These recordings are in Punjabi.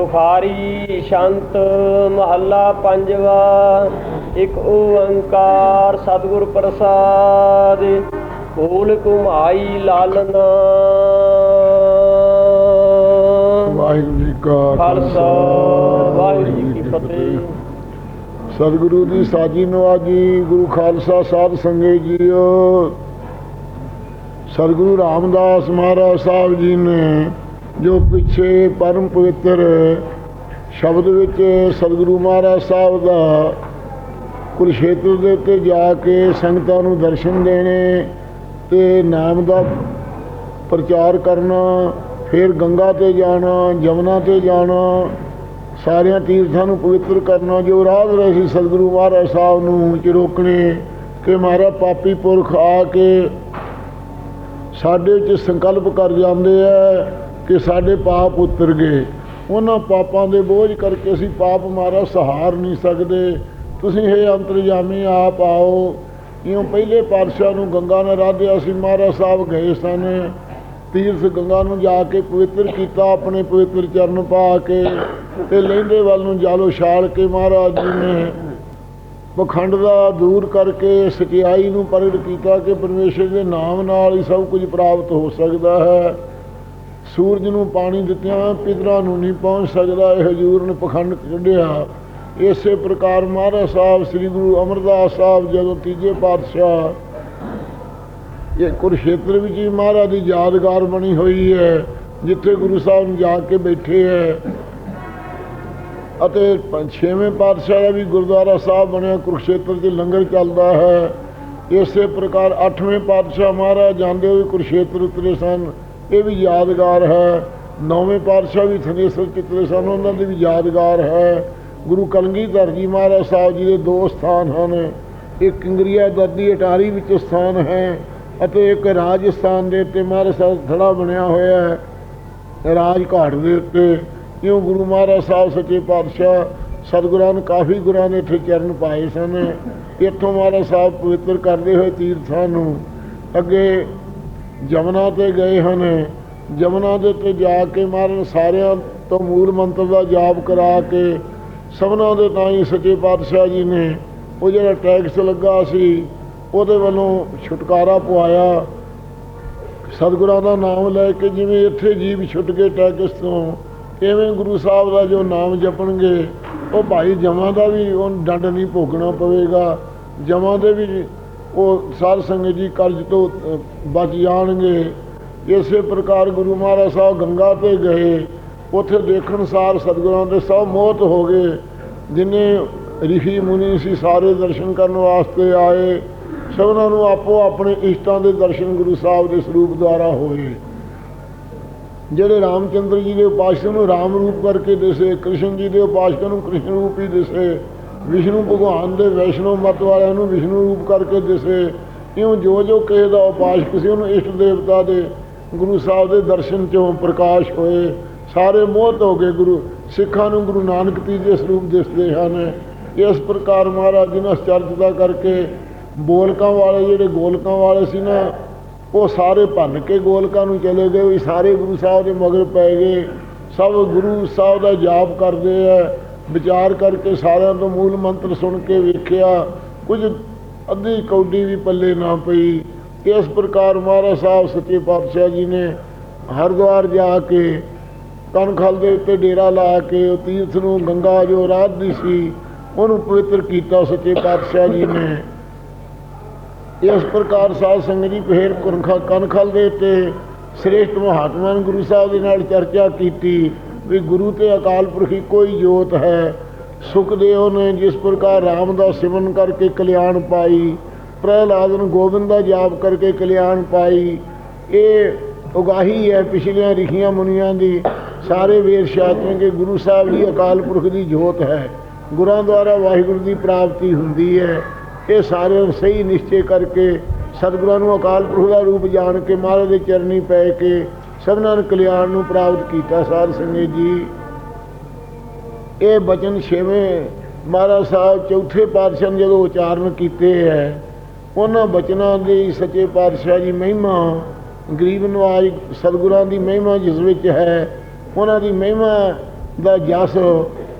ਤੁਖਾਰੀ ਸ਼ੰਤ ਮਹੱਲਾ ਪੰਜਵਾ ਇੱਕ ਓੰਕਾਰ ਸਤਿਗੁਰ ਪ੍ਰਸਾਦ ਫੂਲ ਕੁਮਾਈ ਲਾਲਨ। ਵਾਹਿਗੁਰੂ ਜੀ ਕਾ ਖਾਲਸਾ ਵਾਹਿਗੁਰੂ ਜੀ ਕੀ ਫਤਿਹ। ਸਤਿਗੁਰੂ ਦੀ ਸਾਜੀ ਨਵਾਜੀ ਗੁਰੂ ਖਾਲਸਾ ਸਾਧ ਸੰਗਤ ਜੀਓ। ਸਤਿਗੁਰੂ ਰਾਮਦਾਸ ਮਹਾਰਾਜ ਸਾਹਿਬ ਜੀ ਨੇ ਜੋ ਪਿੱਛੇ ਪਰਮ ਪਵਿੱਤਰ ਸ਼ਬਦ ਵਿੱਚ ਸਤਿਗੁਰੂ ਮਹਾਰਾਜ ਸਾਹਿਬ ਦਾ ਕੁਰਸ਼ੇਤਰ ਦੇ ਉੱਤੇ ਜਾ ਕੇ ਸੰਗਤਾਂ ਨੂੰ ਦਰਸ਼ਨ ਦੇਣੇ ਤੇ ਨਾਮ ਦਾ ਪ੍ਰਚਾਰ ਕਰਨਾ, ਫਿਰ ਗੰਗਾ ਤੇ ਜਾਣਾ, ਜਮਨਾ ਤੇ ਜਾਣਾ, ਸਾਰਿਆਂ ਤੀਰਥਾਂ ਨੂੰ ਪਵਿੱਤਰ ਕਰਨਾ, ਜੋ ਰਾਜ ਰਹੇ ਸੀ ਸਤਿਗੁਰੂ ਮਹਾਰਾਜ ਸਾਹਿਬ ਨੂੰ ਚਿਰੋਕਣੇ ਕਿ ਮਾਰਾ ਪਾਪੀ ਪੁਰਖ ਆ ਕੇ ਸਾਡੇ ਵਿੱਚ ਸੰਕਲਪ ਕਰ ਜਾਂਦੇ ਆ। ਕਿ ਸਾਡੇ ਪਾਪ ਉਤਰ ਗਏ। ਉਹਨਾਂ ਪਾਪਾਂ ਦੇ ਬੋਝ ਕਰਕੇ ਅਸੀਂ ਪਾਪ ਮਾਰਾ ਸਹਾਰ ਨਹੀਂ ਸਕਦੇ। ਤੁਸੀਂ ਇਹ ਅੰਤਰਜਾਮੀ, ਆਪ ਆਓ। ਇਉਂ ਪਹਿਲੇ ਪਾਤਸ਼ਾਹ ਨੂੰ ਗੰਗਾ ਨਾਲ ਰਾਧਿਆ ਸੀ, ਮਹਾਰਾਜ ਸਾਹਿਬ ਗਏ ਸਨ। ਤੀਰਥ ਗੰਗਾ ਨੂੰ ਜਾ ਕੇ ਪਵਿੱਤਰ ਕੀਤਾ, ਆਪਣੇ ਪਵਿੱਤਰ ਚਰਨ ਪਾ ਕੇ ਤੇ ਲਹਿੰਦੇ ਵੱਲ ਨੂੰ ਜਾਲੋ ਛਾਲ ਕੇ ਮਹਾਰਾਜ ਜੀ ਨੇ ਪਖੰਡ ਦਾ ਦੂਰ ਕਰਕੇ ਸਚਾਈ ਨੂੰ ਪ੍ਰਗਟ ਕੀਤਾ ਕਿ ਪਰਮੇਸ਼ਰ ਦੇ ਨਾਮ ਨਾਲ ਹੀ ਸਭ ਕੁਝ ਪ੍ਰਾਪਤ ਹੋ ਸਕਦਾ ਹੈ। ਸੂਰਜ ਨੂੰ ਪਾਣੀ ਦਿੱਤਿਆਂ ਪਿਤਰਾਂ ਨੂੰ ਨਹੀਂ ਪਹੁੰਚ ਸਕਦਾ, ਇਹ ਹਜੂਰ ਨੇ ਪਖੰਡ ਕੱਢਿਆ। ਇਸੇ ਪ੍ਰਕਾਰ ਮਹਾਰਾਜ ਸਾਹਿਬ, ਸ੍ਰੀ ਗੁਰੂ ਅਮਰਦਾਸ ਸਾਹਿਬ ਜਦੋਂ ਤੀਜੇ ਪਾਤਸ਼ਾਹ ਇਹ ਕੁਰਸ਼ੇਤਰ ਵਿੱਚ ਹੀ ਮਹਾਰਾਜ ਦੀ ਯਾਦਗਾਰ ਬਣੀ ਹੋਈ ਹੈ, ਜਿੱਥੇ ਗੁਰੂ ਸਾਹਿਬ ਨੂੰ ਜਾ ਕੇ ਬੈਠੇ ਹੈ, ਅਤੇ ਪੰਜ- ਛੇਵੇਂ ਪਾਤਸ਼ਾਹ ਦਾ ਵੀ ਗੁਰਦੁਆਰਾ ਸਾਹਿਬ ਬਣਿਆ ਕੁਰਸ਼ੇਤਰ 'ਚ ਲੰਗਰ ਚੱਲਦਾ ਹੈ। ਇਸੇ ਪ੍ਰਕਾਰ ਅੱਠਵੇਂ ਪਾਤਸ਼ਾਹ ਮਹਾਰਾਜ ਜਾਂਦੇ ਹੋਏ ਕੁਰਸ਼ੇਤਰ ਉਤਰੇ ਸਨ। ਇਹ ਵੀ ਯਾਦਗਾਰ ਹੈ। ਨੌਵੇਂ ਪਾਤਸ਼ਾਹ ਵੀ ਥਨੇਸਰ ਚਿਤਰੇ ਸਨ, ਉਹਨਾਂ ਦੇ ਵੀ ਯਾਦਗਾਰ ਹੈ। ਗੁਰੂ ਕਲਗੀਧਰ ਜੀ ਮਹਾਰਾਜ ਸਾਹਿਬ ਜੀ ਦੇ ਦੋ ਸਥਾਨ ਹਨ। ਇੱਕ ਕਿੰਗਰੀਆ ਦਾਦੀ ਅਟਾਰੀ ਵਿੱਚ ਸਥਾਨ ਹੈ ਅਤੇ ਇੱਕ ਰਾਜਸਥਾਨ ਦੇ ਉੱਤੇ ਮਹਾਰਾਜ ਸਾਹਿਬ ਥੜਾ ਬਣਿਆ ਹੋਇਆ ਹੈ ਰਾਜ ਘਾਟ ਦੇ ਉੱਤੇ। ਕਿਉਂ ਗੁਰੂ ਮਹਾਰਾਜ ਸਾਹਿਬ ਸੱਚੇ ਪਾਤਸ਼ਾਹ ਸਤਿਗੁਰਾਂ ਨੇ ਕਾਫੀ ਗੁਰਾਂ ਨੇ ਇੱਥੇ ਚਰਨ ਪਾਏ ਸਨ। ਇੱਥੋਂ ਮਹਾਰਾਜ ਸਾਹਿਬ ਪਵਿੱਤਰ ਕਰਦੇ ਹੋਏ ਤੀਰਥਾਂ ਨੂੰ ਅੱਗੇ ਜਮਨਾ ਤੇ ਗਏ ਹਨ। ਜਮਨਾ ਦੇ ਉੱਤੇ ਜਾ ਕੇ ਮਹਾਰਾਜ ਸਾਰਿਆਂ ਤੋਂ ਮੂਲ ਮੰਤਰ ਦਾ ਜਾਪ ਕਰਾ ਕੇ ਸਭਨਾਂ ਦੇ ਤਾਂ ਹੀ ਸੱਚੇ ਪਾਤਸ਼ਾਹ ਜੀ ਨੇ ਉਹ ਜਿਹੜਾ ਟੈਕਸ ਲੱਗਾ ਸੀ, ਉਹਦੇ ਵੱਲੋਂ ਛੁਟਕਾਰਾ ਪਵਾਇਆ ਸਤਿਗੁਰਾਂ ਦਾ ਨਾਮ ਲੈ ਕੇ ਜਿਵੇਂ ਇੱਥੇ ਜੀਵ ਛੁੱਟ ਗਏ ਟੈਕਸ ਤੋਂ ਇਵੇਂ ਗੁਰੂ ਸਾਹਿਬ ਦਾ ਜੋ ਨਾਮ ਜਪਣਗੇ, ਉਹ ਭਾਈ ਜਮਾਂ ਦਾ ਵੀ ਉਹ ਡੰਡ ਨਹੀਂ ਭੋਗਣਾ ਪਵੇਗਾ। ਜਮਾਂ ਦੇ ਵੀ ਉਹ ਸਾਧ ਸੰਗਤ ਜੀ ਕਰਜ਼ ਤੋਂ ਬਚ ਜਾਣਗੇ। ਇਸੇ ਪ੍ਰਕਾਰ ਗੁਰੂ ਮਹਾਰਾਜ ਸਾਹਿਬ ਗੰਗਾ ਤੇ ਗਏ। ਉੱਥੇ ਦੇਖਣ ਸਾਰ ਸਤਿਗੁਰਾਂ ਦੇ ਸਭ ਮੌਤ ਹੋ ਗਏ। ਜਿਨੇ ਰਿਸ਼ੀ ਮੁਨੀ ਸੀ, ਸਾਰੇ ਦਰਸ਼ਨ ਕਰਨ ਵਾਸਤੇ ਆਏ। ਸਭਨਾਂ ਨੂੰ ਆਪੋ ਆਪਣੇ ਇਸ਼ਟਾਂ ਦੇ ਦਰਸ਼ਨ ਗੁਰੂ ਸਾਹਿਬ ਦੇ ਸਰੂਪ ਦੁਆਰਾ ਹੋਏ। ਜਿਹੜੇ ਰਾਮਚੰਦਰ ਜੀ ਦੇ ਉਪਾਸਕ ਨੂੰ ਰਾਮ ਰੂਪ ਕਰਕੇ ਦਿਸੇ, ਕ੍ਰਿਸ਼ਨ ਜੀ ਦੇ ਉਪਾਸਕ ਨੂੰ ਕ੍ਰਿਸ਼ਨ ਰੂਪ ਹੀ ਦਿਸੇ ਵਿਸ਼ਨੂੰ ਭਗਵਾਨ ਦੇ ਵੈਸ਼ਨੋ ਮਤ ਵਾਲਿਆਂ ਨੂੰ ਵਿਸ਼ਨੂੰ ਰੂਪ ਕਰਕੇ ਦਿਸੇ। ਇਉਂ ਜੋ ਜੋ ਕਿਸੇ ਦਾ ਉਪਾਸਕ ਸੀ ਉਹਨੂੰ ਇਸ਼ਟ ਦੇਵਤਾ ਦੇ, ਗੁਰੂ ਸਾਹਿਬ ਦੇ ਦਰਸ਼ਨ ਚੋਂ ਪ੍ਰਕਾਸ਼ ਹੋਏ। ਸਾਰੇ ਮੋਹਤ ਹੋ ਗਏ ਗੁਰੂ, ਸਿੱਖਾਂ ਨੂੰ ਗੁਰੂ ਨਾਨਕ ਤੀਜੇ ਸਰੂਪ ਦਿਸਦੇ ਹਨ। ਇਸ ਪ੍ਰਕਾਰ ਮਹਾਰਾਜ ਜੀ ਨੇ ਚਰਚਦਾ ਕਰਕੇ ਬੋਲਕਾਂ ਵਾਲੇ ਜਿਹੜੇ ਗੋਲਕਾਂ ਵਾਲੇ ਸੀ ਨਾ, ਉਹ ਸਾਰੇ ਭੰਨ ਕੇ ਗੋਲਕਾਂ ਨੂੰ ਚਲੇ ਗਏ। ਵੀ ਸਾਰੇ ਗੁਰੂ ਸਾਹਿਬ ਦੇ ਮਗਰ ਪੈ ਗਏ। ਸਭ ਗੁਰੂ ਸਾਹਿਬ ਦਾ ਜਾਪ ਕਰਦੇ ਆ। ਵਿਚਾਰ ਕਰਕੇ ਸਾਰਿਆਂ ਤੋਂ ਮੂਲ ਮੰਤਰ ਸੁਣ ਕੇ ਵੇਖਿਆ, ਕੁਝ ਅੱਧੀ ਕੌਡੀ ਵੀ ਪੱਲੇ ਨਾ ਪਈ ਇਸ ਪ੍ਰਕਾਰ ਮਹਾਰਾਜ ਸਾਹਿਬ ਸੱਚੇ ਪਾਤਸ਼ਾਹ ਜੀ ਨੇ ਹਰਿਦੁਆਰ ਜਾ ਕੇ ਕਨਖਲ ਦੇ ਉੱਤੇ ਡੇਰਾ ਲਾ ਕੇ ਉਹ ਤੀਰਥ ਨੂੰ ਗੰਗਾ ਜੋ ਰਾਤ ਦੀ ਸੀ, ਉਹਨੂੰ ਪਵਿੱਤਰ ਕੀਤਾ ਸੱਚੇ ਪਾਤਸ਼ਾਹ ਜੀ ਨੇ। ਇਸ ਪ੍ਰਕਾਰ ਸਾਧ ਸੰਗਤ ਜੀ ਫੇਰ ਕਨਖਲ ਕਨਖਲ ਦੇ ਉੱਤੇ ਸ੍ਰੇਸ਼ਟ ਮਹਾਤਮਾ ਗੁਰੂ ਸਾਹਿਬ ਦੇ ਨਾਲ ਚਰਚਾ ਕੀਤੀ। ਵੀ ਗੁਰੂ ਤੇ ਅਕਾਲ ਪੁਰਖ ਇੱਕੋ ਹੀ ਜੋਤ ਹੈ। ਸੁਖਦੇਵ ਨੇ ਜਿਸ ਪ੍ਰਕਾਰ ਰਾਮ ਦਾ ਸਿਮਰਨ ਕਰਕੇ ਕਲਿਆਣ ਪਾਈ, ਪ੍ਰਹਿਲਾਦ ਨੂੰ ਗੋਬਿੰਦ ਦਾ ਜਾਪ ਕਰਕੇ ਕਲਿਆਣ ਪਾਈ, ਇਹ ਉਗਾਹੀ ਹੈ ਪਿਛਲੀਆਂ ਰਿਖੀਆਂ ਮੁਨੀਆਂ ਦੀ। ਸਾਰੇ ਵੇਦ ਸ਼ਾਸਤਰਾਂ ਕੇ ਗੁਰੂ ਸਾਹਿਬ ਜੀ ਅਕਾਲ ਪੁਰਖ ਦੀ ਜੋਤ ਹੈ। ਗੁਰਾਂ ਦੁਆਰਾ ਵਾਹਿਗੁਰੂ ਦੀ ਪ੍ਰਾਪਤੀ ਹੁੰਦੀ ਹੈ। ਇਹ ਸਾਰਿਆਂ ਨੂੰ ਸਹੀ ਨਿਸ਼ਚੈ ਕਰਕੇ ਸਤਿਗੁਰਾਂ ਨੂੰ ਅਕਾਲ ਪੁਰਖ ਦਾ ਰੂਪ ਜਾਣ ਕੇ ਮਹਾਰਾਜ ਦੇ ਚਰਨੀ ਪੈ ਕੇ ਸਭਨਾਂ ਨੂੰ ਕਲਿਆਣ ਨੂੰ ਪ੍ਰਾਪਤ ਕੀਤਾ, ਸਾਧ ਸੰਗਤ ਜੀ। ਇਹ ਬਚਨ ਛੇਵੇਂ ਮਹਾਰਾਜ ਸਾਹਿਬ ਚੌਥੇ ਪਾਤਸ਼ਾਹ ਨੇ ਜਦੋਂ ਉਚਾਰਨ ਕੀਤੇ ਹੈ, ਉਹਨਾਂ ਬਚਨਾਂ ਦੀ ਸੱਚੇ ਪਾਤਸ਼ਾਹ ਜੀ ਮਹਿਮਾ, ਗਰੀਬ ਨਵਾਜ ਸਤਿਗੁਰਾਂ ਦੀ ਮਹਿਮਾ ਜਿਸ ਵਿੱਚ ਹੈ, ਉਹਨਾਂ ਦੀ ਮਹਿਮਾ ਦਾ ਜਸ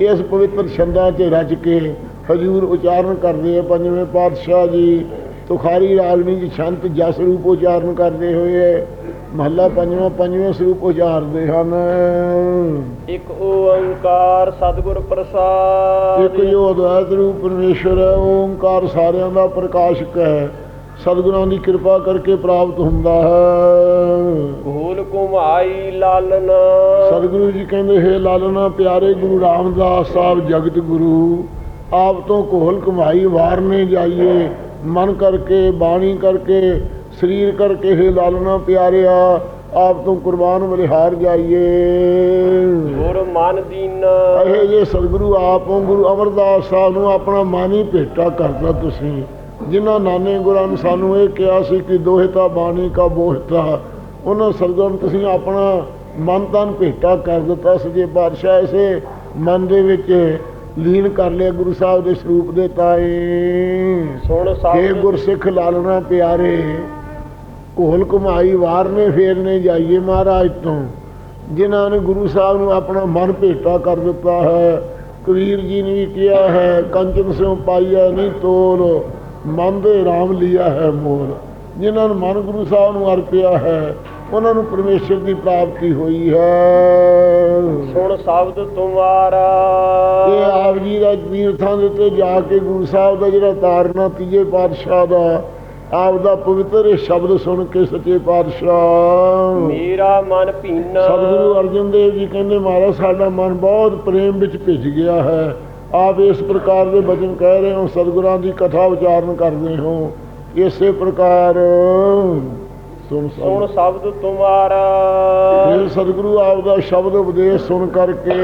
ਇਸ ਪਵਿੱਤਰ ਛੰਦਾਂ 'ਚ ਰਚ ਕੇ ਹਜੂਰ ਉਚਾਰਨ ਕਰਦੇ ਆ। ਪੰਜਵੇਂ ਪਾਤਸ਼ਾਹ ਜੀ, ਤੁਖਾਰੀ ਰਾਗਨੀ ਜੀ ਸ਼ੰਤ ਜਸ ਰੂਪ ਉਚਾਰਨ ਕਰਦੇ ਹੋਏ ਮਹੱਲਾ ਪੰਜਵਾਂ ਪੰਜਵੇਂ ਸਰੂਪ ਉਚਾਰਦੇ ਹਨ। ਇੱਕ ਓੰਕਾਰ ਸਤਿਗੁਰ ਪ੍ਰਸਾਦ। ਇੱਕ ਜੋ ਅਦਵੈਤ ਰੂਪ ਪਰਮੇਸ਼ਰ ਹੈ ਓੰਕਾਰ ਸਾਰਿਆਂ ਦਾ ਪ੍ਰਕਾਸ਼ਕ ਹੈ। ਸਤਿਗੁਰਾਂ ਦੀ ਕਿਰਪਾ ਕਰਕੇ ਪ੍ਰਾਪਤ ਹੁੰਦਾ ਹੈ। ਭੂਲ ਕੁਮਾਈ ਲਾਲਨ। ਸਤਿਗੁਰੂ ਜੀ ਕਹਿੰਦੇ ਹੈ ਲਾਲਨਾ ਪਿਆਰੇ ਗੁਰੂ ਰਾਮਦਾਸ ਸਾਹਿਬ ਜਗਤ ਗੁਰੂ ਆਪ ਤੋਂ ਕੋਹਲ ਕਮਾਈ ਵਾਰਨੇ ਜਾਈਏ ਮਨ ਕਰਕੇ ਬਾਣੀ ਕਰਕੇ ਸਰੀਰ ਕਰਕੇ ਹੈ ਲਾਲਨਾ ਪਿਆਰਿਆ ਆਪ ਤੋਂ ਕੁਰਬਾਨ ਬਲਿਹਾਰ ਜਾਈਏ। ਗੁਰ ਮਨ ਦੀਨ। ਇਹ ਜੇ ਸਤਿਗੁਰੂ ਆਪੋਂ ਗੁਰੂ ਅਮਰਦਾਸ ਸਾਹਿਬ ਨੂੰ ਆਪਣਾ ਮਨ ਹੀ ਭੇਟਾ ਕਰਦਾ ਤੁਸੀਂ। ਜਿਨ੍ਹਾਂ ਨਾਨੇ ਗੁਰਾਂ ਨੇ ਸਾਨੂੰ ਇਹ ਕਿਹਾ ਸੀ ਕਿ ਦੋਹਿਤਾ ਬਾਣੀ ਕਾ ਬੋਹਿਤਾ ਉਹਨਾਂ ਨੂੰ ਤੁਸੀਂ ਆਪਣਾ ਮਨ ਤਨ ਭੇਟਾ ਕਰ ਦਿੱਤਾ ਸਜੇ ਬਾਦਸ਼ਾਹ ਇਸੇ ਮਨ ਦੇ ਵਿੱਚ ਲੀਨ ਕਰ ਲਿਆ ਗੁਰੂ ਸਾਹਿਬ ਦੇ ਸਰੂਪ ਦੇ ਤਾਏ। ਸੁਣ ਇਹ ਸਭ ਗੁਰਸਿੱਖ ਲਾਲਣਾ ਪਿਆਰੇ ਕੋਹਲ ਕਮਾਈ ਵਾਰਨੇ ਫੇਰਨੇ ਜਾਈਏ ਮਹਾਰਾਜ ਤੋਂ। ਜਿਨ੍ਹਾਂ ਨੇ ਗੁਰੂ ਸਾਹਿਬ ਨੂੰ ਆਪਣਾ ਮਨ ਭੇਟਾ ਕਰ ਦਿੱਤਾ ਹੈ ਕਬੀਰ ਜੀ ਨੇ ਵੀ ਕਿਹਾ ਹੈ ਕੰਚਨ ਸਿਉ ਪਾਈਆ ਨਹੀਂ ਤੋਲ ਮਨ ਦੇ ਰਾਮ ਲਿਆ ਹੈ ਮੋਲ। ਜਿਨ੍ਹਾਂ ਨੇ ਮਨ ਗੁਰੂ ਸਾਹਿਬ ਨੂੰ ਅਰਪਿਆ ਹੈ ਉਹਨਾਂ ਨੂੰ ਪਰਮੇਸ਼ਰ ਦੀ ਪ੍ਰਾਪਤੀ ਹੋਈ ਹੈ। ਸੁਣ ਸ਼ਬਦ ਤੁਮਾਰਾ। ਇਹ ਆਪ ਜੀ ਦਾ ਤੀਰਥਾਂ ਦੇ ਉੱਤੇ ਜਾ ਕੇ ਗੁਰੂ ਸਾਹਿਬ ਦਾ ਜਿਹੜਾ ਤਾਰਨਾ ਤੀਜੇ ਪਾਤਸ਼ਾਹ ਦਾ ਆਪ ਦਾ ਪਵਿੱਤਰ ਇਹ ਸ਼ਬਦ ਸੁਣ ਕੇ ਸੱਚੇ ਪਾਤਸ਼ਾਹ। ਮੇਰਾ ਮਨ ਭੀਨਾ। ਸਤਿਗੁਰੂ ਅਰਜਨ ਦੇਵ ਜੀ ਕਹਿੰਦੇ ਮਹਾਰਾਜ ਸਾਡਾ ਮਨ ਬਹੁਤ ਪ੍ਰੇਮ ਵਿੱਚ ਭਿੱਜ ਗਿਆ ਹੈ। ਆਪ ਇਸ ਪ੍ਰਕਾਰ ਦੇ ਬਚਨ ਕਹਿ ਰਹੇ ਹੋ ਸਤਿਗੁਰਾਂ ਦੀ ਕਥਾ ਉਚਾਰਨ ਕਰਦੇ ਹੋ। ਇਸੇ ਪ੍ਰਕਾਰ ਸੁਣ ਸੁਣ ਸ਼ਬਦ ਤੁਮਾਰਾ। ਫਿਰ ਸਤਿਗੁਰੂ ਆਪ ਦਾ ਸ਼ਬਦ ਉਪਦੇਸ਼ ਸੁਣ ਕਰਕੇ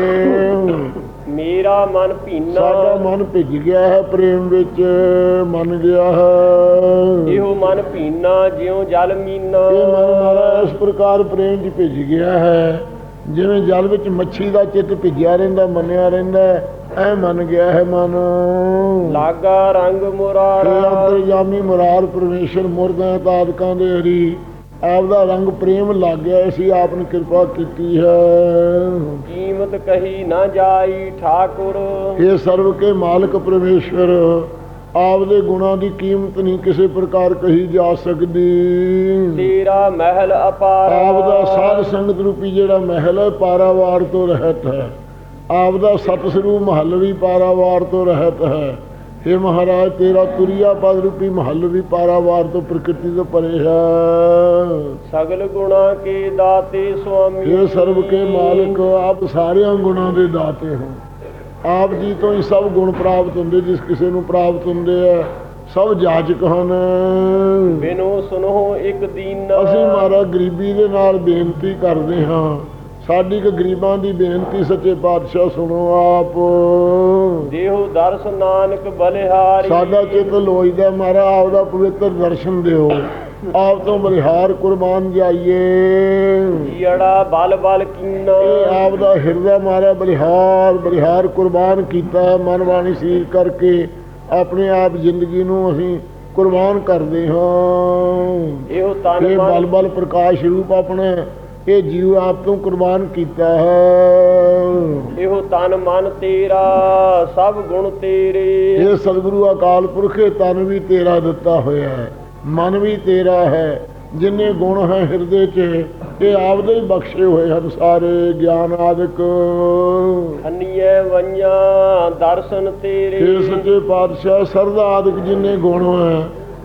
ਮੇਰਾ ਮਨ ਭੀਨਾ। ਸਾਡਾ ਮਨ ਭਿੱਜ ਗਿਆ ਹੈ ਪ੍ਰੇਮ ਵਿੱਚ ਮੰਨ ਗਿਆ ਹੈ। ਇਹੋ ਮਨ ਭੀਨਾ ਜਿਉ ਜਲ ਮੀਨਾ। ਇਹ ਮਨ ਮਾਰਾ ਇਸ ਪ੍ਰਕਾਰ ਪ੍ਰੇਮ 'ਚ ਭਿੱਜ ਗਿਆ ਹੈ। ਜਿਵੇਂ ਜਲ ਵਿੱਚ ਮੱਛੀ ਦਾ ਚਿੱਤ ਭਿੱਜਿਆ ਰਹਿੰਦਾ ਮੰਨਿਆ ਰਹਿੰਦਾ ਐ ਮੰਨ ਗਿਆ ਹੈ ਮਨ। ਲਾਗਾ ਰੰਗ ਮੁਰਾਰਾ। ਅੰਤਰਜਾਮੀ ਮੁਰਾਰ ਪਰਮੇਸ਼ਰ ਮੁਰਦਾ ਤਾਦਕਾਂ ਦੇ ਹਰੀ ਆਪ ਦਾ ਰੰਗ ਪ੍ਰੇਮ ਲੱਗ ਗਿਆ ਸੀ ਆਪ ਨੇ ਕਿਰਪਾ ਕੀਤੀ ਹੈ। ਕੀਮਤ ਕਹੀ ਨਾ ਜਾਈ ਠਾਕੁਰ। ਇਹ ਸਰਵ ਕੇ ਮਾਲਕ ਪਰਮੇਸ਼ਵਰ ਆਪ ਦੇ ਗੁਣਾਂ ਦੀ ਕੀਮਤ ਨਹੀਂ ਕਿਸੇ ਪ੍ਰਕਾਰ ਕਹੀ ਜਾ ਸਕਦੀ। ਤੇਰਾ ਮਹਿਲ ਅਪਾਰ। ਆਪ ਦਾ ਸਾਧ ਸੰਗਤ ਰੂਪੀ ਜਿਹੜਾ ਮਹਿਲ ਹੈ ਪਾਰਾਵਾਰ ਤੋਂ ਰਹਿਤ ਹੈ। ਆਪ ਦਾ ਸਤ ਸਰੂਪ ਮਹੱਲ ਵੀ ਪਾਰਾਵਾਰ ਤੋਂ ਰਹਿਤ ਹੈ। हे ਮਹਾਰਾਜ ਤੇਰਾ ਤੁਰਿਆ ਪਦ ਰੂਪੀ ਮਹੱਲ ਵੀ ਪਾਰਾਵਾਰ ਤੋਂ ਪ੍ਰਕਿਰਤੀ ਤੋਂ ਪਰੇ ਹੈ। ਸਗਲ ਗੁਣਾ ਕੇ ਦਾਤੇ ਸੁਆਮੀ। ਇਹ ਸਰਬ ਕੇ ਮਾਲਕ ਆਪ ਸਾਰਿਆਂ ਗੁਣਾਂ ਦੇ ਦਾਤੇ ਹੋ। ਆਪ ਜੀ ਤੋਂ ਹੀ ਸਭ ਗੁਣ ਪ੍ਰਾਪਤ ਹੁੰਦੇ ਜਿਸ ਕਿਸੇ ਨੂੰ ਪ੍ਰਾਪਤ ਹੁੰਦੇ ਆ ਸਭ ਜਾਚਕ ਹਨ। ਬਿਨੋ ਸੁਨੋ ਇੱਕ ਦੀਨ ਅਸੀਂ ਮਾਰਾ ਗਰੀਬੀ ਦੇ ਨਾਲ ਬੇਨਤੀ ਕਰਦੇ ਹਾਂ। ਸਾਡੀ ਕ ਗਰੀਬਾਂ ਦੀ ਬੇਨਤੀ ਸੱਚੇ ਪਾਤਸ਼ਾਹ ਸੁਣੋ ਆਪ। ਦੇਹੋ ਦਰਸ ਨਾਨਕ ਬਲਿਹਾਰੀ। ਸਾਡਾ ਚਿੱਤ ਲੋਈਦਾ ਮਾਰਾ ਆਪ ਦਾ ਪਵਿੱਤਰ ਦਰਸ਼ਨ ਦਿਓ। ਆਪ ਤੋਂ ਬਲਿਹਾਰ ਕੁਰਬਾਨ ਜਾਈਏ। ਜੜਾ ਬਲ ਬਲ ਕੀਨਾ। ਆਪ ਦਾ ਹਿਰਦਾ ਮਾਰਾ ਬਲਿਹਾਰ ਬਲਿਹਾਰ ਕੁਰਬਾਨ ਕੀਤਾ ਮਨ ਬਾਣੀ ਸਰੀਰ ਕਰਕੇ ਆਪਣੇ ਆਪ ਜ਼ਿੰਦਗੀ ਨੂੰ ਅਸੀਂ ਕੁਰਬਾਨ ਕਰਦੇ ਹਾਂ। ਇਹੋ ਤਨ ਬਲ ਬਲ ਪ੍ਰਕਾਸ਼ ਰੂਪ ਆਪਣਾ ਇਹ ਜੀਵ ਆਪ ਤੋਂ ਕੁਰਬਾਨ ਕੀਤਾ ਹੈ। ਇਹੋ ਤਨ ਮਨ ਤੇਰਾ ਸਭ ਗੁਣ ਤੇਰੇ। ਇਹ ਸਤਿਗੁਰੂ ਅਕਾਲ ਪੁਰਖ ਤਨ ਵੀ ਤੇਰਾ ਦਿੱਤਾ ਹੋਇਆ ਹੈ ਮਨ ਵੀ ਤੇਰਾ ਹੈ। ਜਿੰਨੇ ਗੁਣ ਹੈ ਹਿਰਦੇ 'ਚ ਇਹ ਆਪਦੇ ਹੀ ਬਖਸ਼ੇ ਹੋਏ ਹਨ ਸਾਰੇ ਗਿਆਨ ਆਦਿਕ। ਖੰਨੀਏ ਵੰਜਾਂ ਦਰਸ਼ਨ ਤੇਰੇ। ਇਹ ਸੱਚੇ ਪਾਤਸ਼ਾਹ ਸਰਦਾ ਆਦਿਕ ਜਿੰਨੇ ਗੁਣ ਹੈ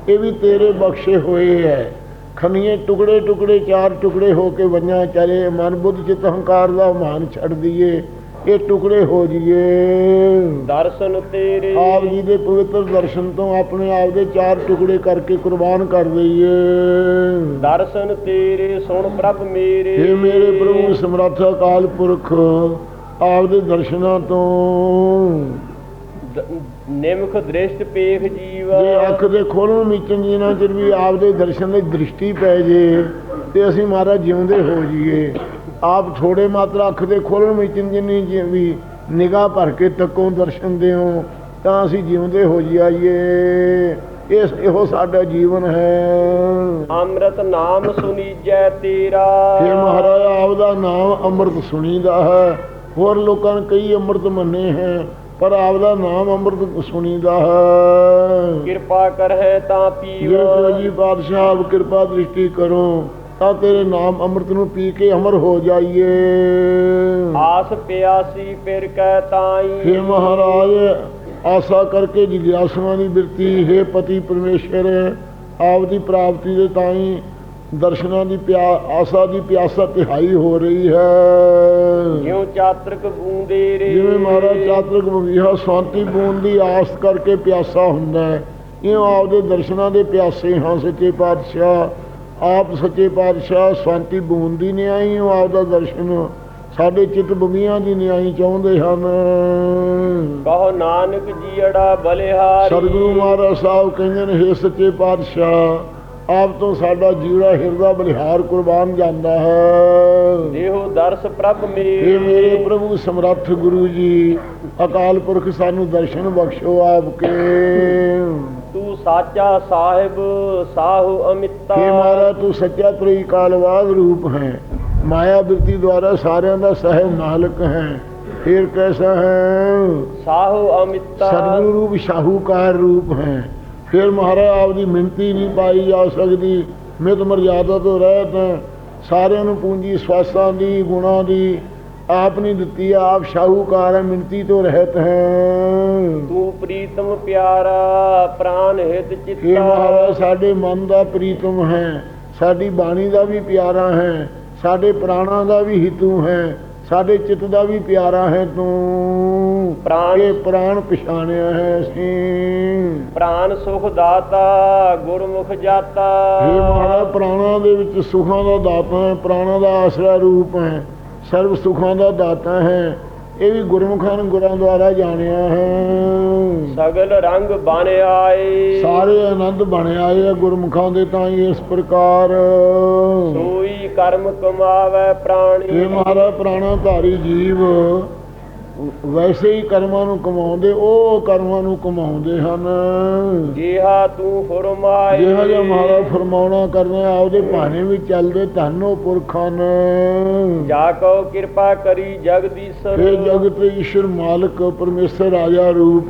ਇਹ ਵੀ ਤੇਰੇ ਬਖਸ਼ੇ ਹੋਏ ਹੈ। ਖਨੀਏ ਟੁਕੜੇ ਟੁਕੜੇ ਚਾਰ ਟੁਕੜੇ ਹੋ ਕੇ ਵੰਜਾਂ ਚਲੇ ਮਨ ਬੁੱਧ ਚਿਤ ਹੰਕਾਰ ਦਾ ਮਾਨ ਛੱਡ ਦਈਏ ਇਹ ਟੁਕੜੇ ਹੋ ਜੀਏ। ਦਰਸ਼ਨ ਤੇਰੇ। ਆਪ ਜੀ ਦੇ ਪਵਿੱਤਰ ਦਰਸ਼ਨ ਤੋਂ ਆਪਣੇ ਆਪ ਦੇ ਚਾਰ ਟੁਕੜੇ ਕਰਕੇ ਕੁਰਬਾਨ ਕਰ ਦਈਏ। ਦਰਸ਼ਨ ਤੇਰੇ ਸੁਣ ਪ੍ਰਭ ਮੇਰੇ। हे ਮੇਰੇ ਪ੍ਰਭੂ ਸਮਰੱਥ ਅਕਾਲ ਪੁਰਖ ਆਪ ਦੇ ਦਰਸ਼ਨਾਂ ਤੋਂ। ਨਿਮਖ ਦ੍ਰਿਸ਼ਟ ਪੇਖ ਜੀਵ। ਜੇ ਅੱਖ ਦੇ ਖੋਲਣ ਮੀਚਣ ਜਿਨਾ ਚਿਰ ਵੀ ਆਪ ਦੇ ਦਰਸ਼ਨ ਦੀ ਦ੍ਰਿਸ਼ਟੀ ਪੈ ਜੇ ਤੇ ਅਸੀਂ ਮਹਾਰਾਜ ਜਿਉਂਦੇ ਹੋ ਜਾਈਏ ਆਪ ਥੋੜੇ ਮਾਤਰਾ ਅੱਖ ਦੇ ਖੋਲਣ ਮੀਚਣ ਜਿੰਨੀ ਜੀ ਵੀ ਨਿਗਾਹ ਭਰ ਕੇ ਤੱਕੋਂ ਦਰਸ਼ਨ ਦਿਓ ਤਾਂ ਅਸੀਂ ਜਿਉਂਦੇ ਹੋ ਜਾਈਏ। ਇਸ ਇਹੋ ਸਾਡਾ ਜੀਵਨ ਹੈ। ਅੰਮ੍ਰਿਤ ਨਾਮ ਸੁਨੀਜੈ ਤੇਰਾ। ਇਹ ਮਹਾਰਾਜ ਆਪ ਦਾ ਨਾਮ ਅੰਮ੍ਰਿਤ ਸੁਣੀਦਾ ਹੈ। ਹੋਰ ਲੋਕਾਂ ਨੇ ਕਈ ਅੰਮ੍ਰਿਤ ਮੰਨੇ ਹੈ। ਪਰ ਆਪਦਾ ਨਾਮ ਅੰਮ੍ਰਿਤ ਸੁਣੀਦਾ ਹੈ। ਕਿਰਪਾ ਕਰਹਿ ਤਾਂ ਜੇ ਪੀਵ ਜੀ ਬਾਦਸ਼ਾਹ ਆਪ ਕਿਰਪਾ ਦ੍ਰਿਸ਼ਟੀ ਕਰੋ ਤਾਂ ਤੇਰੇ ਨਾਮ ਅੰਮ੍ਰਿਤ ਨੂੰ ਪੀ ਕੇ ਅਮਰ ਹੋ ਜਾਈਏ। ਆਸ ਪਿਆਸੀ ਫਿਰ ਕਹਿ ਤਾਈ। हे ਮਹਾਰਾਜ ਆਸਾ ਕਰਕੇ ਜਿਗਿਆਸੂਆਂ ਦੀ ਬਿਰਤੀ हे ਪਤੀ ਪਰਮੇਸ਼ਰ ਆਪ ਦੀ ਪ੍ਰਾਪਤੀ ਦੇ ਤਾਈ ਦਰਸ਼ਨਾਂ ਦੀ ਪਿਆ ਆਸਾ ਦੀ ਪਿਆਸਾ ਤਿਹਾਈ ਹੋ ਰਹੀ ਹੈ। ਜਿਉ ਚਾਤਰਕ ਬੂੰਦੇ ਰੇ। ਜਿਵੇਂ ਮਹਾਰਾਜ ਚਾਤਰਕ ਬਵੀਹਾ ਸ਼ਾਂਤੀ ਬੂੰਦ ਦੀ ਆਸ ਕਰਕੇ ਪਿਆਸਾ ਹੁੰਦਾ ਹੈ। ਇਉਂ ਆਪਦੇ ਦਰਸ਼ਨਾਂ ਦੇ ਪਿਆਸੇ ਹਾਂ ਸੱਚੇ ਪਾਤਸ਼ਾਹ ਆਪ ਸੱਚੇ ਪਾਤਸ਼ਾਹ ਸ਼ਾਂਤੀ ਬੂੰਦ ਦੀ ਨਿਆਈ ਹੋ ਆਪਦਾ ਦਰਸ਼ਨ ਸਾਡੇ ਚਿੱਤ ਬਵੀਆਂ ਦੀ ਨਿਆਈ ਚਾਹੁੰਦੇ ਹਨ। ਕਹੋ ਨਾਨਕ ਜੀੜਾ ਬਲਿਹਾਰੀ। ਸਤਿਗੁਰੂ ਮਹਾਰਾਜ ਸਾਹਿਬ ਕਹਿੰਦੇ ਨੇ ਸੱਚੇ ਪਾਤਸ਼ਾਹ ਆਪ ਤੋਂ ਸਾਡਾ ਜੀੜਾ ਹਿਰਦਾ ਬਲਿਹਾਰ ਕੁਰਬਾਨ ਜਾਂਦਾ ਹੈ। ਦੇਹੋ ਦਰਸ ਪ੍ਰਭ ਇਹ ਮੇਰੇ ਮੇਰੇ ਪ੍ਰਭੂ ਸਮਰੱਥ ਗੁਰੂ ਜੀ ਅਕਾਲ ਪੁਰਖ ਸਾਨੂੰ ਦਰਸ਼ਨ ਬਖਸ਼ੋ ਆਪਕੇ। ਤੂੰ ਸਾਚਾ ਸਾਹਿਬ ਸਾਹੂ ਅਮਿਤਾ। हे ਮਹਾਰਾਜ ਤੂੰ ਸੱਚਾ ਤ੍ਰਿਕਾਲਵਾਦ ਰੂਪ ਹੈ। ਮਾਇਆ ਬਿਰਤੀ ਦੁਆਰਾ ਸਾਰਿਆਂ ਦਾ ਸਹਿਬ ਮਾਲਕ ਹੈ। ਫਿਰ ਕੈਸਾ ਹੈ? ਸਾਹੂ ਅਮਿਤਾ। ਸਤਿਗੁਰੂ ਰੂਪ ਸ਼ਾਹੂਕਾਰ ਰੂਪ ਹੈ। ਫਿਰ ਮਹਾਰਾਜ ਆਪ ਦੀ ਮਿੰਤੀ ਨਹੀਂ ਪਾਈ ਜਾ ਸਕਦੀ ਮਿਤ ਮਰਜ਼ਾਦਾ ਤੋਂ ਰਹਿਤ ਹੈ ਸਾਰਿਆਂ ਨੂੰ ਪੂੰਜੀ ਸਵਾਸਾਂ ਦੀ ਗੁਣਾਂ ਦੀ ਆਪ ਨਹੀਂ ਦਿੱਤੀ ਆਪ ਸ਼ਾਹੂਕਾਰ ਹੈ ਮਿੰਤੀ ਤੋਂ ਰਹਿਤ ਹੈ। ਤੂੰ ਪ੍ਰੀਤਮ ਪਿਆਰਾ ਪ੍ਰਾਨ ਹਿਤ ਇਹ ਚਿੱਤਾ ਮਹਾਰਾਜ ਸਾਡੇ ਮਨ ਦਾ ਪ੍ਰੀਤਮ ਹੈ ਸਾਡੀ ਬਾਣੀ ਦਾ ਵੀ ਪਿਆਰਾ ਹੈ ਸਾਡੇ ਪ੍ਰਾਣਾਂ ਦਾ ਵੀ ਹਿਤੂ ਹੈ। ਸਾਡੇ ਚਿੱਤ ਦਾ ਵੀ ਪਿਆਰਾ ਹੈ ਤੂੰ। ਪ੍ਰਾਣ ਇਹ ਪ੍ਰਾਣ ਪਛਾਣਿਆ ਹੈ ਅਸੀਂ। ਪ੍ਰਾਨ ਸੁਖ ਦਾਤਾ ਗੁਰਮੁਖ ਜਾਤਾ। ਇਹ ਮਹਾਰਾਜ ਪ੍ਰਾਣਾਂ ਦੇ ਵਿੱਚ ਸੁਖਾਂ ਦਾ ਦਾਤਾ ਹੈ ਪ੍ਰਾਣਾਂ ਦਾ ਆਸਰਾ ਰੂਪ ਹੈ ਸਰਬ ਸੁਖਾਂ ਦਾ ਦਾਤਾ ਹੈ। ਇਹ ਵੀ ਗੁਰਮੁਖਾਂ ਨੂੰ ਗੁਰਾਂ ਦੁਆਰਾ ਜਾਣਿਆ ਹੈ। ਸਗਲ ਰੰਗ ਬਨ ਆਏ। ਸਾਰੇ ਆਨੰਦ ਬਣ ਆਏ ਆ ਗੁਰਮੁਖਾਂ ਦੇ ਤਾਂ ਹੀ ਇਸ ਪ੍ਰਕਾਰ। ਸੋਈ ਕਰਮ ਕਮਾਵੇ ਪ੍ਰਾਣੀ। ਇਹ ਮਹਾਰਾਜ ਪ੍ਰਾਣਾ ਧਾਰੀ ਜੀਵ ਵੈਸੇ ਹੀ ਕਰਮਾਂ ਨੂੰ ਕਮਾਉਂਦੇ ਉਹ ਕਰਮਾਂ ਨੂੰ ਕਮਾਉਂਦੇ ਹਨ। ਜਿਹਾ ਤੂੰ ਫਰਮਾਏ। ਜਿਹੜਾ ਜਿਹਾ ਮਹਾਰਾਜ ਫਰਮਾਉਣਾ ਕਰਨਾ ਆਪਦੇ ਭਾਣੇ ਵੀ ਚੱਲਦੇ ਧੰਨੋ ਪੁਰਖਾਂ ਨੇ ਜਾ ਕੋ ਕਿਰਪਾ ਕਰੀ ਜਗਦੀਸ਼ਰ ਇਹ ਜਗਤ ਈਸ਼ਰ ਮਾਲਕ ਪਰਮੇਸ਼ਰ ਰਾਜਾ ਰੂਪ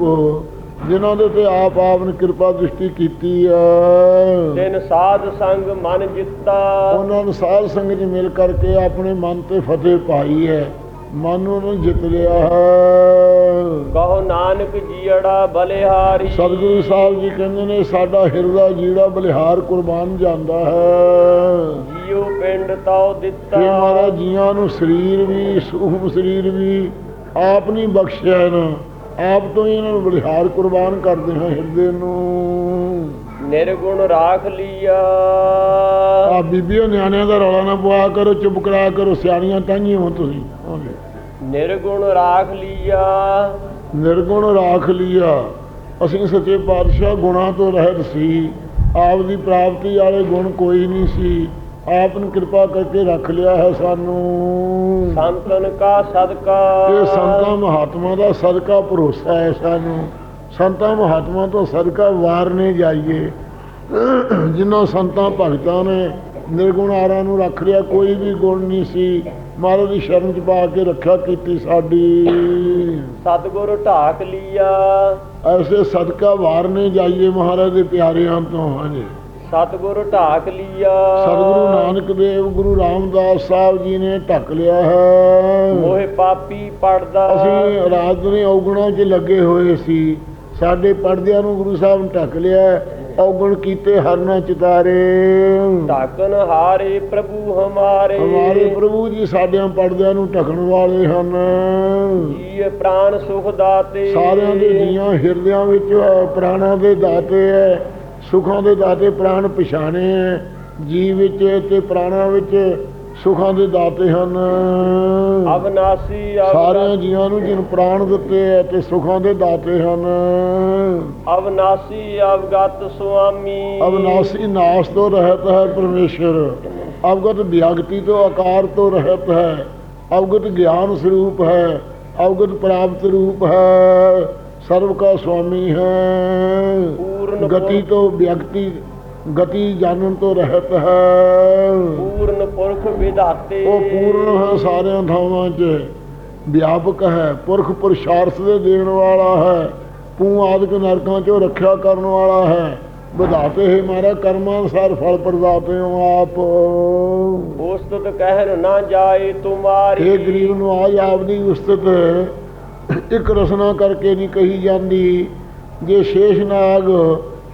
ਜਿਨ੍ਹਾਂ ਦੇ ਤੇ ਆਪ ਆਪ ਨੇ ਕਿਰਪਾ ਦ੍ਰਿਸ਼ਟੀ ਕੀਤੀ ਆ। ਤਿਨ ਸਾਧ ਸੰਗ ਮਨ ਜਿੱਤਾ। ਉਹਨਾਂ ਨੂੰ ਸਾਧ ਸੰਗਤ ਚ ਮਿਲ ਕਰਕੇ ਆਪਣੇ ਮਨ ਤੇ ਫਤਿਹ ਪਾਈ ਹੈ। ਮਨ ਨੂੰ ਜਿੱਤ ਲਿਆ ਹੈ। ਕਹੋ ਨਾਨਕ ਜੀੜਾ ਬਲਿਹਾਰੀ। ਸਤਿਗੁਰੂ ਸਾਹਿਬ ਜੀ ਕਹਿੰਦੇ ਨੇ ਸਾਡਾ ਹਿਰਦਾ ਜੀੜਾ ਬਲਿਹਾਰ ਕੁਰਬਾਨ ਜਾਂਦਾ ਹੈ। ਜੀਉ ਪਿੰਡ ਤਉ ਇਹ ਦਿੱਤਾ ਮਹਾਰਾਜ ਜੀਆਂ ਨੂੰ ਸਰੀਰ ਵੀ ਸੂਖਮ ਸਰੀਰ ਵੀ ਆਪ ਨਹੀਂ ਬਖਸ਼ਿਆ ਨਾ ਆਪ ਤੋਂ ਹੀ ਇਹਨਾਂ ਨੂੰ ਬਲਿਹਾਰ ਕੁਰਬਾਨ ਕਰਦੇ ਹਾਂ ਹਿਰਦੇ ਨੂੰ। ਨਿਰਗੁਣ ਰਾਖ ਲੀਆ। ਆ ਬੀਬੀਓ ਨਿਆਣਿਆਂ ਦਾ ਰੌਲਾ ਨਾ ਪਵਾ ਕਰੋ ਚੁੱਪ ਕਰਾ ਕਰੋ ਸਿਆਣੀਆਂ ਤਾਂਹੀਓ ਹੋ ਤੁਸੀਂ। ਨਿਰਗੁਣ ਰਾਖ ਲੀਆ। ਨਿਰਗੁਣ ਰਾਖ ਲਿਆ। ਅਸੀਂ ਸੱਚੇ ਪਾਤਸ਼ਾਹ ਗੁਣਾਂ ਤੋਂ ਰਹਿਤ ਸੀ। ਆਪ ਦੀ ਪ੍ਰਾਪਤੀ ਵਾਲੇ ਗੁਣ ਕੋਈ ਨਹੀਂ ਸੀ। ਆਪ ਨੇ ਕਿਰਪਾ ਕਰਕੇ ਰੱਖ ਲਿਆ ਹੈ ਸਾਨੂੰ। ਸੰਤਨ ਕਾ ਸਦਕਾ। ਇਹ ਸੰਤਾਂ ਮਹਾਤਮਾ ਦਾ ਸਦਕਾ ਭਰੋਸਾ ਹੈ ਸਾਨੂੰ। ਸੰਤਾਂ ਮਹਾਤਮਾ ਤੋਂ ਸਦਕਾ ਵਾਰਨੇ ਜਾਈਏ। ਜਿਨ੍ਹਾਂ ਸੰਤਾਂ ਭਗਤਾਂ ਨੇ ਨਿਰਗੁਣ ਆਰਾਂ ਨੂੰ ਰੱਖ ਲਿਆ ਕੋਈ ਵੀ ਗੁਣ ਨਹੀਂ ਸੀ। ਮਹਾਰਾਜ ਦੀ ਸ਼ਰਨ ਚ ਪਾ ਕੇ ਰੱਖਿਆ ਕੀਤੀ ਸਾਡੀ। ਸਤਿਗੁਰ ਢਾਕ ਲੀਆ। ਐਸੇ ਸਦਕਾ ਵਾਰਨੇ ਜਾਈਏ ਮਹਾਰਾਜ ਦੇ ਪਿਆਰਿਆਂ ਤੋਂ ਹਾਂਜੀ। ਸਤਿਗੁਰ ਢਾਕ ਲੀਆ। ਸਤਿਗੁਰੂ ਨਾਨਕ ਦੇਵ ਗੁਰੂ ਰਾਮਦਾਸ ਸਾਹਿਬ ਜੀ ਨੇ ਢੱਕ ਲਿਆ ਹੈ। ਮੋਹਿ ਪਾਪੀ ਪੜਦਾ। ਅਸੀਂ ਰਾਤ ਨੇ ਔਗਣਾਂ 'ਚ ਲੱਗੇ ਹੋਏ ਸੀ। ਸਾਡੇ ਪਰਦਿਆਂ ਨੂੰ ਗੁਰੂ ਸਾਹਿਬ ਨੇ ਢੱਕ ਲਿਆ ਔਗਣ ਕੀਤੇ ਹਰਨਾ ਚਿਤਾਰੇ ਢਾਕਨ ਹਾਰੇ ਪ੍ਰਭੂ ਹਮਾਰੇ। ਹਮਾਰੇ ਪ੍ਰਭੂ ਜੀ ਸਾਡਿਆਂ ਪਰਦਿਆਂ ਨੂੰ ਢੱਕਣ ਵਾਲੇ ਹਨ। ਜੀ ਪ੍ਰਾਨ ਸੁਖ ਦਾਤੇ। ਸਾਰਿਆਂ ਦੇ ਜੀਆਂ ਹਿਰਦਿਆਂ ਵਿੱਚ ਪ੍ਰਾਣਾਂ ਦੇ ਦਾਤੇ ਹੈ ਸੁਖਾਂ ਦੇ ਦਾਤੇ ਪ੍ਰਾਣ ਪਛਾਣੇ ਹੈ ਜੀ ਵਿੱਚ ਤੇ ਪ੍ਰਾਣਾਂ ਵਿੱਚ ਸੁਖਾਂ ਦੇ ਦਾਤੇ ਹਨ। ਅਵਨਾਸੀ ਸਾਰਿਆਂ ਜੀਆਂ ਨੂੰ ਜਿਨ ਪ੍ਰਾਣ ਦਿੱਤੇ ਹੈ ਤੇ ਸੁਖਾਂ ਦੇ ਦਾਤੇ ਹਨ। ਅਵਨਾਸੀ ਅਵਗਤ ਸੁਆਮੀ। ਅਵਨਾਸੀ ਨਾਸ ਤੋਂ ਰਹਿਤ ਹੈ ਪਰਮੇਸ਼ਰ। ਅਵਗਤ ਵਿਅਕਤੀ ਤੋਂ ਆਕਾਰ ਤੋਂ ਰਹਿਤ ਹੈ। ਅਵਗਤ ਗਿਆਨ ਸਰੂਪ ਹੈ। ਅਵਗਤ ਪ੍ਰਾਪਤ ਰੂਪ ਹੈ। ਸਰਵ ਕਾ ਸੁਆਮੀ ਹੈ। ਪੂਰਨ ਗਤੀ ਤੋਂ ਵਿਅਕਤੀ ਗਤੀ ਜਾਣਨ ਤੋਂ ਰਹਿਤ ਹੈ। ਪੂਰਨ ਪੁਰਖ ਵਿਧਾਤੇ। ਉਹ ਪੂਰਨ ਹੈ ਸਾਰਿਆਂ ਥਾਵਾਂ 'ਚ। ਵਿਆਪਕ ਹੈ ਪੁਰਖ ਪੁਰਸ਼ਾਰਥ ਦੇ ਦੇਣ ਵਾਲਾ ਹੈ। ਪੂ ਆਦਿਕ ਨਰਕਾਂ ਚੋਂ ਰੱਖਿਆ ਕਰਨ ਵਾਲਾ ਹੈ। ਵਿਧਾਤੇ ਹੈ ਮਾਰਾ ਕਰਮਾਂ ਅਨੁਸਾਰ ਫਲ ਪ੍ਰਦਾਤੇ ਹੋ ਆਪ। ਉਸਤਤ ਕਹਿਨ ਨਾ ਜਾਏ ਤੁਮਾਰੀ। ਇਹ ਗਰੀਬ ਨੂੰ ਆਜ ਆਪਦੀ ਉਸਤਤ ਇੱਕ ਰਸਨਾ ਕਰਕੇ ਨਹੀਂ ਕਹੀ ਜਾਂਦੀ। ਜੇ ਸ਼ੇਸ਼ਨਾਗ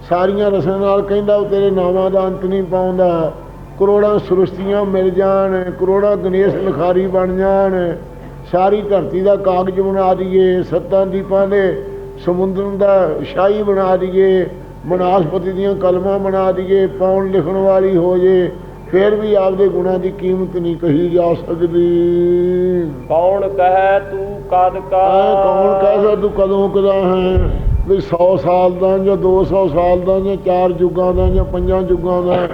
ਸਾਰੀਆਂ ਰਸਨਾ ਨਾਲ ਕਹਿੰਦਾ ਉਹ ਤੇਰੇ ਨਾਵਾਂ ਦਾ ਅੰਤ ਨਹੀਂ ਪਾਉਂਦਾ। ਕਰੋੜਾਂ ਸ੍ਰਿਸ਼ਟੀਆਂ ਮਿਲ ਜਾਣ ਕਰੋੜਾਂ ਗਣੇਸ਼ ਲਖਾਰੀ ਬਣ ਜਾਣ। ਸਾਰੀ ਧਰਤੀ ਦਾ ਕਾਗਜ਼ ਬਣਾ ਦਈਏ ਸੱਤਾਂ ਦੀਪਾਂ ਦੇ ਸਮੁੰਦਰ ਦਾ ਸ਼ਾਹੀ ਬਣਾ ਦਈਏ ਬਨਾਸਪਤੀ ਦੀਆਂ ਕਲਮਾਂ ਬਣਾ ਦਈਏ ਪਾਉਣ ਲਿਖਣ ਵਾਲੀ ਹੋ ਜੇ ਫਿਰ ਵੀ ਆਪਦੇ ਗੁਣਾਂ ਦੀ ਕੀਮਤ ਨਹੀਂ ਕਹੀ ਜਾ ਸਕਦੀ। ਕੌਣ ਕਹੈ ਤੂੰ ਕਦ ਕਾ? ਕੌਣ ਕਹਿ ਤੂੰ ਕਦੋਂ ਕਦਾ ਹੈ? ਵੀ 100 ਸਾਲ ਦਾ ਜਾਂ 200 ਸਾਲ ਦਾ ਜਾਂ ਚਾਰ ਯੁੱਗਾਂ ਦਾ ਜਾਂ ਪੰਜਾਂ ਯੁੱਗਾਂ ਦਾ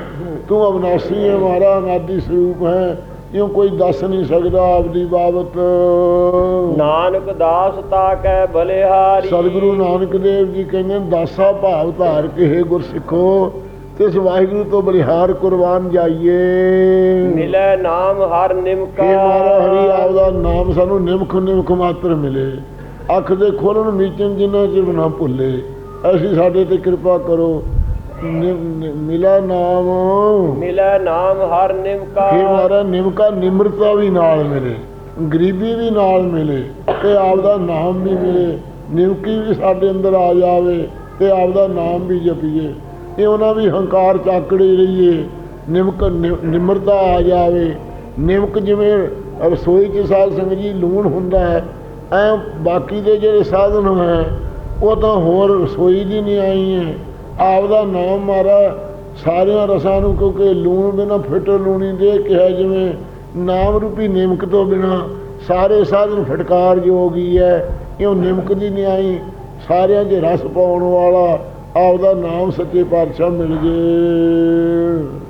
ਤੂੰ ਅਬਨਾਸੀ ਹੈ ਮਾਰਾ ਅਨਾਦੀ ਸਰੂਪ ਹੈ ਇਉਂ ਕੋਈ ਦੱਸ ਨਹੀਂ ਸਕਦਾ ਆਪਦੀ ਬਾਬਤ। ਨਾਨਕ ਦਾਸ ਤਾ ਕੈ ਬਲਿਹਾਰੀ। ਸਤਿਗੁਰੂ ਨਾਨਕ ਦੇਵ ਜੀ ਕਹਿੰਦੇ ਦਾਸਾ ਭਾਵ ਧਾਰ ਕੇ ਹੈ ਗੁਰਸਿੱਖੋ ਤਿਸ ਵਾਹਿਗੁਰੂ ਤੋਂ ਬਲਿਹਾਰ ਕੁਰਬਾਨ ਜਾਈਏ। ਮਿਲੈ ਨਾਮ ਹਰ ਨਿਮਕਾ। ਕਿ ਮਾਰਾ ਹਰੀ ਆਪਦਾ ਨਾਮ ਸਾਨੂੰ ਨਿਮਖ ਨਿਮਖ ਮਾਤਰ ਮਿਲੇ। ਅੱਖ ਦੇ ਖੋਲਣ ਮੀਚਣ ਜਿੰਨਾ ਚਿਰ ਨਾ ਭੁੱਲੇ। ਐਸੀ ਸਾਡੇ ਤੇ ਕਿਰਪਾ ਕਰੋ। ਮਿਲਾ ਨਾਮ। ਮਿਲੈ ਨਾਮ ਹਰ ਨਿਮਕਾ। ਕਿ ਮਾਰਾ ਨਿਮਕਾ ਨਿਮਰਤਾ ਵੀ ਨਾਲ ਮਿਲੇ ਗਰੀਬੀ ਵੀ ਨਾਲ ਮਿਲੇ ਤੇ ਆਪਦਾ ਨਾਮ ਵੀ ਮਿਲੇ। ਨਿਮਕੀ ਵੀ ਸਾਡੇ ਅੰਦਰ ਆ ਜਾਵੇ ਤੇ ਆਪਦਾ ਨਾਮ ਵੀ ਜਪੀਏ। ਇਹ ਉਹਨਾਂ ਵੀ ਹੰਕਾਰ ਚਾਕੜੇ ਰਹੀਏ। ਨਿਮਕ ਨਿਮਰਤਾ ਆ ਜਾਵੇ। ਨਿਮਕ ਜਿਵੇਂ ਰਸੋਈ 'ਚ ਸਾਧ ਸੰਗਤ ਜੀ ਲੂਣ ਹੁੰਦਾ ਹੈ ਐ ਬਾਕੀ ਦੇ ਜਿਹੜੇ ਸਾਧਨ ਹੈ, ਉਹ ਤਾਂ ਹੋਰ ਰਸੋਈ ਦੀ ਨਹੀਂ ਆਈ ਹੈ। ਆਪਦਾ ਨਾਮ ਮਾਰਾ, ਸਾਰਿਆਂ ਰਸਾਂ ਨੂੰ ਕਿਉਂਕਿ ਲੂਣ ਬਿਨਾ ਫਿੱਟ ਲੂਣੀ ਦੇ ਕਿਹਾ ਜਿਵੇਂ ਨਾਮ ਰੂਪੀ ਨਿਮਕ ਤੋਂ ਬਿਨਾ ਸਾਰੇ ਸਾਧਨ ਫਟਕਾਰ ਜੋਗੀ ਹੈ ਇਹ ਨਿਮਕ ਦੀ ਨਹੀਂ ਆਈ, ਸਾਰਿਆਂ 'ਚ ਰਸ ਪਾਉਣ ਵਾਲਾ ਆਪਦਾ ਨਾਮ ਸੱਚੇ ਪਾਤਸ਼ਾਹ ਮਿਲ ਜੇ।